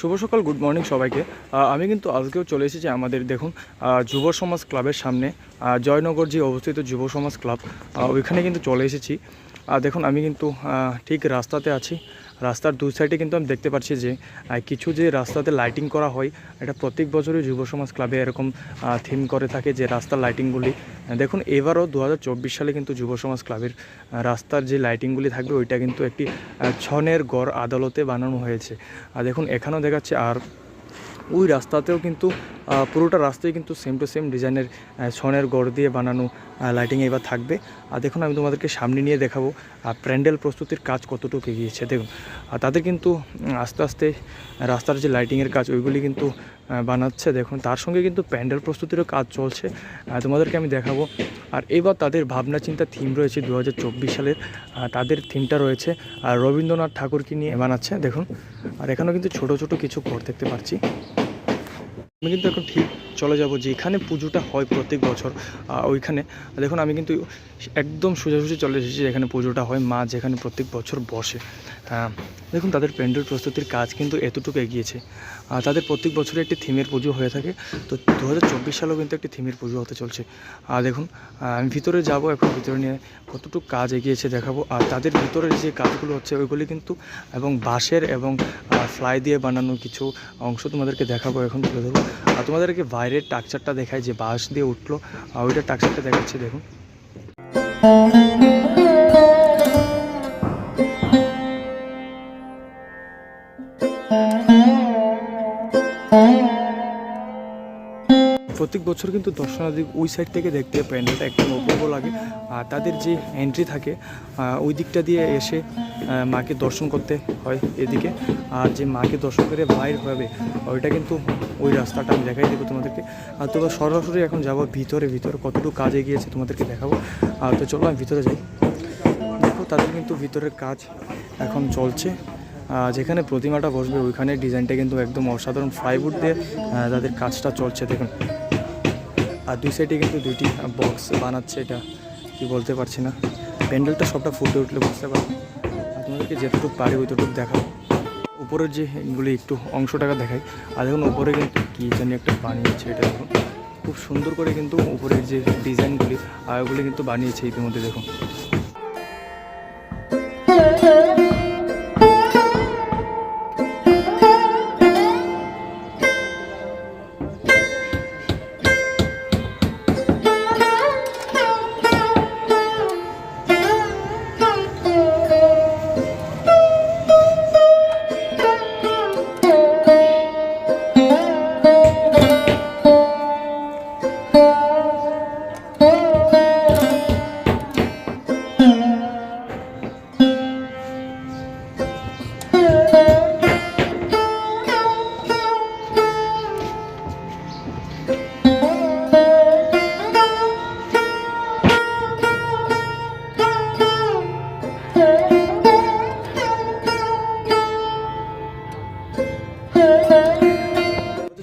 শুভ সকাল good morning সবাইকে। আমি কিন্তু আজকেও চলে এসেছি আমাদের, দেখুন যুব সমাজ ক্লাবের সামনে জয়নগর যে অবস্থিত যুব সমাজ ক্লাব। ওইখানে কিন্তু চলে এসেছি। দেখুন, আমি কিন্তু ঠিক রাস্তাতে আছি। রাস্তার দুই সাইডে কিন্তু আমি দেখতে পাচ্ছি যে কিছু যে রাস্তাতে লাইটিং করা হয়, এটা প্রত্যেক বছরই যুব সমাজ ক্লাবে এরকম থিম করে থাকে যে রাস্তার লাইটিংগুলি দেখুন, এবারও দু হাজার চব্বিশ সালে কিন্তু যুব সমাজ ক্লাবের রাস্তার যে লাইটিংগুলি থাকবে, ওইটা কিন্তু একটি ছনের গড় আদালতে বানানো হয়েছে। আর দেখুন, এখানেও দেখাচ্ছে আর ওই রাস্তাতেও কিন্তু পুরোটা রাস্তায় কিন্তু সেম টু সেম ডিজাইনের ছনের গড় দিয়ে বানানো লাইটিং এবার থাকবে। আর দেখুন, আমি তোমাদেরকে সামনে নিয়ে দেখাবো আর প্যান্ডেল প্রস্তুতির কাজ কতটুকু এগিয়েছে। দেখুন, আর তাদের কিন্তু আস্তে আস্তে, রাস্তার যে লাইটিংয়ের কাজ, ওইগুলি কিন্তু বানাচ্ছে। দেখুন, তার সঙ্গে কিন্তু প্যান্ডেল প্রস্তুতিরও কাজ চলছে। তোমাদেরকে আমি দেখাবো। আর এবার তাদের ভাবনা চিন্তা থিম রয়েছে দু হাজার চব্বিশ সালের তাদের থিমটা রয়েছে আর রবীন্দ্রনাথ ঠাকুরকে নিয়ে বানাচ্ছে। দেখুন, আর এখানেও কিন্তু ছোট ছোট কিছু ঘর দেখতে পাচ্ছি। আমি কিন্তু এখন ঠিক চলে যাব, যেখানে পুজোটা হয় প্রত্যেক বছর ওইখানে। দেখুন, আমি কিন্তু একদম সোজাসুজি চলে এসেছি যেখানে পুজোটা হয়, মা যেখানে প্রত্যেক বছর বসে। দেখুন, তাদের প্যান্ডেল প্রস্তুতির কাজ কিন্তু এতটুকু এগিয়েছে। আর তাদের প্রত্যেক বছরে একটি থিমের পুজো হয়ে থাকে। তো দু হাজার চব্বিশ সালেও কিন্তু একটি থিমের পুজো হতে চলছে। আর দেখুন আমি ভিতরে যাব, এখন ভিতরে নিয়ে কতটুকু কাজ এগিয়েছে দেখাবো। আর তাদের ভিতরের যে কাজগুলো হচ্ছে, ওইগুলি কিন্তু, এবং বাঁশের এবং ফ্লাই দিয়ে বানানো কিছু অংশ তোমাদেরকে দেখাবো এখন তুলে ধরবো। আর তোমাদেরকে বাইরের টাকচারটা দেখায় যে বাঁশ দিয়ে উঠল আর ওইটা টাকচারটা দেখাচ্ছে দেখুন। প্রত্যেক বছর কিন্তু দর্শনার্থী ওই সাইড থেকে দেখতে প্যান্ডেলটা একদম অপূর্ব লাগে। আর তাদের যে এন্ট্রি থাকে ওই দিকটা দিয়ে এসে মাকে দর্শন করতে হয় এদিকে। আর যে মাকে দর্শন করে বাইর হবে, ওইটা কিন্তু ওই রাস্তাটা আমি দেখাই দেবো তোমাদেরকে। আর তবে সরাসরি এখন যাব ভিতরে ভিতরে কতটুকু কাজ এগিয়েছে তোমাদেরকে দেখাবো। আর তো চলো আমি ভিতরে যাই। দেখো, তাদের কিন্তু ভিতরের কাজ এখন চলছে। যেখানে প্রতিমাটা বসবে, ওইখানে ডিজাইনটা কিন্তু একদম অসাধারণ। ফ্লাইউড দিয়ে তাদের কাজটা চলছে, দেখুন। আর দুই সাইডে কিন্তু দুইটি বক্স বানাচ্ছে এটা, কি বলতে পারছি না। প্যান্ডেলটা সবটা ফুটে উঠলে বুঝতে পারব আর তোমাদেরকে যেতটুকু পারি ওইটুকু দেখাবো। উপরের যে এগুলি একটু অংশটাকে দেখাই। আর দেখুন উপরে কিন্তু কী জানি একটা বানিয়েছে এটা দেখুন। খুব সুন্দর করে কিন্তু উপরের যে ডিজাইনগুলি আর ওগুলি কিন্তু বানিয়েছে ইতিমধ্যে দেখুন।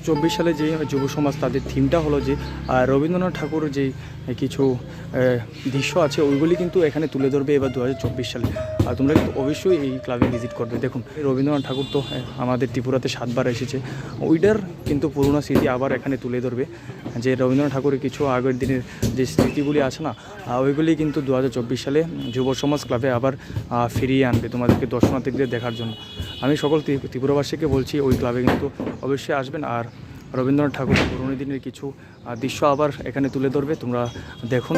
চব্বিশ সালে যে যুব সমাজ তাদের থিমটা হলো যে রবীন্দ্রনাথ ঠাকুর যে কিছু দৃশ্য আছে, ওইগুলি কিন্তু এখানে তুলে ধরবে এবার দু হাজার চব্বিশ সালে। আর তোমরা কিন্তু অবশ্যই এই ক্লাবে ভিজিট করবে। দেখুন, রবীন্দ্রনাথ ঠাকুর তো আমাদের ত্রিপুরাতে সাতবার এসেছে। ওইটার কিন্তু পুরোনো স্মৃতি আবার এখানে তুলে ধরবে। যে রবীন্দ্রনাথ ঠাকুরের কিছু আগের দিনের যে স্মৃতিগুলি আছে না ওইগুলি কিন্তু দু হাজার চব্বিশ সালে যুব সমাজ ক্লাবে আবার ফিরিয়ে আনবে তোমাদেরকে দর্শনার্থীদের দেখার জন্য। আমি সকল ত্রি- ত্রিপুরাবাসীকে বলছি, ওই ক্লাবে কিন্তু অবশ্যই আসবেন আর রবীন্দ্রনাথ ঠাকুরের পুরনো দিনের কিছু দৃশ্য আবার এখানে তুলে ধরবে, তোমরা দেখুন।